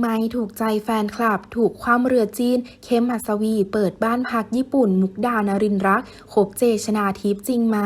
ไม่ถูกใจแฟนคลับ ถูกความเรือจีน เข้มหัสวี เปิดบ้านพักญี่ปุ่น มุกดานรินรักคบเจชนาทิพย์จริงไหม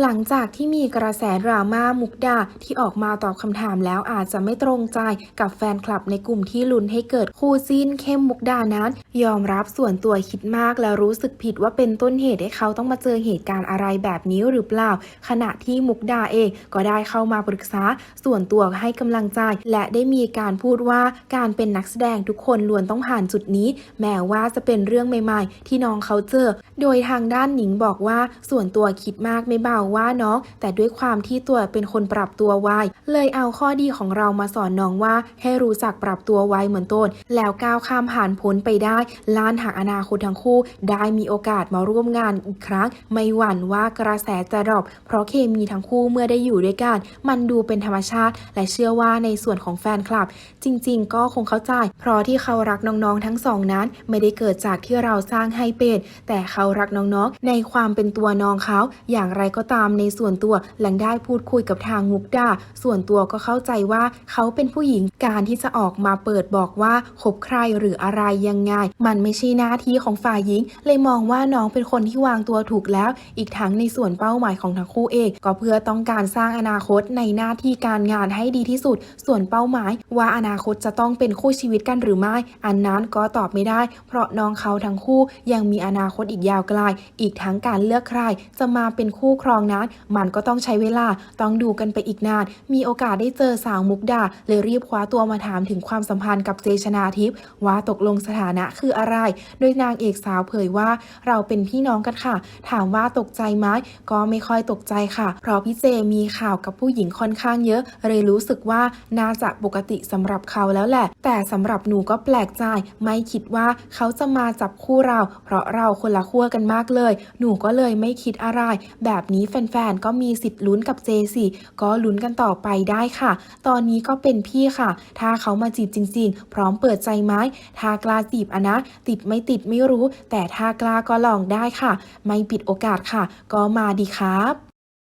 หลังจากที่มีกระแสดราม่ามุกดาที่ออกมาตอบคำถามแล้วอาจจะไม่ตรงใจกับแฟนคลับในกลุ่มที่ลุ้นให้เกิดคู่จิ้นเข้มมุกดานั้น ยอมรับส่วนตัวคิดมากและรู้สึกผิดว่าเป็นต้นเหตุให้เขาต้องมาเจอเหตุการณ์อะไรแบบนี้หรือเปล่า ขณะที่มุกดาเองก็ได้เข้ามาปรึกษาส่วนตัวให้กำลังใจ และได้มีการพูดว่าการเป็นนักแสดงทุกคนล้วนต้องผ่านจุดนี้ แม้ว่าจะเป็นเรื่องใหม่ ๆ ที่น้องเขาเจอ โดยทางด้านหนิงบอกว่าส่วนตัวคิดมากไม่เบาว่าน้อง แต่ด้วยความที่ตัวเป็นคนปรับตัวไวเลยเอาข้อดีของเรามาสอนน้องว่า ให้รู้จักปรับตัวไวเหมือนต้น แล้วก้าวข้ามผ่านพ้นไปได้ล้านหากอนาคตทั้งคู่ ได้มีโอกาสมาร่วมงานอีกครั้ง ไม่หวั่นว่ากระแสจะดรอปเพราะเคมีทั้งคู่เมื่อได้อยู่ด้วยกัน มันดูเป็นธรรมชาติ และเชื่อว่าในส่วนของแฟนคลับ จริง ๆ ก็คงเข้าใจ เพราะที่เขารักน้องๆทั้งสองนั้น ไม่ได้เกิดจากที่เราสร้างให้เป็นแต่เขารักน้องๆในความเป็นตัวน้องเขาอย่างไรก็ตามในส่วนตัวหลังได้พูดคุยกับทางมุกดา ส่วนตัวก็เข้าใจว่าเขาเป็นผู้หญิงการที่จะออกมาเปิดบอกว่าคบใครหรืออะไรยังไง มันไม่ใช่หน้าที่ของฝ่ายหญิง เลยมองว่าน้องเป็นคนที่วางตัวถูกแล้ว อีกทั้งในส่วนเป้าหมายของทั้งคู่เอง ก็เพื่อต้องการสร้างอนาคตในหน้าที่การงานให้ดีที่สุด ส่วนเป้าหมาย ว่าอนาคตจะต้องเป็นคู่ชีวิตกันหรือไม่ อันนั้นก็ตอบไม่ได้ เพราะน้องเขาทั้งคู่ยังมีอนาคตอีกยาวไกล อีกทั้งการเลือกใคร จะมาเป็นคู่ครองนั้น มันก็ต้องใช้เวลาต้องดูกันไปอีกนาน มีโอกาสได้เจอสาวมุกดาเลยรีบคว้าตัวมาถามถึงความสัมพันธ์กับเจชนาทิพย์ว่าตกลงสถานะคืออะไร โดยนางเอกสาวเผยว่าเราเป็นพี่น้องกันค่ะ ถามว่าตกใจไหมก็ไม่ค่อยตกใจค่ะ เพราะพี่เจมีข่าวกับผู้หญิงค่อนข้างเยอะ เลยรู้สึกว่าน่าจะปกติสำหรับเขาแล้วแหละ แต่สำหรับหนูก็แปลกใจ ไม่คิดว่าเขาจะมาจับคู่เรา เพราะเราคนละขั้วกันมากเลย หนูก็เลยไม่คิดอะไร แบบนี้แฟนๆ ก็มีสิทธิ์ลุ้นกับเจสิก็ลุ้นกันต่อไปได้ค่ะ ตอนนี้ก็เป็นพี่ค่ะ ถ้าเขามาจีบจริง ๆ พร้อมเปิดใจไหมถ้ากล้าจีบอะนะ ติดไม่ติดไม่รู้ แต่ถ้ากล้าก็ลองได้ค่ะ ไม่ปิดโอกาสค่ะ ก็มาดีครับ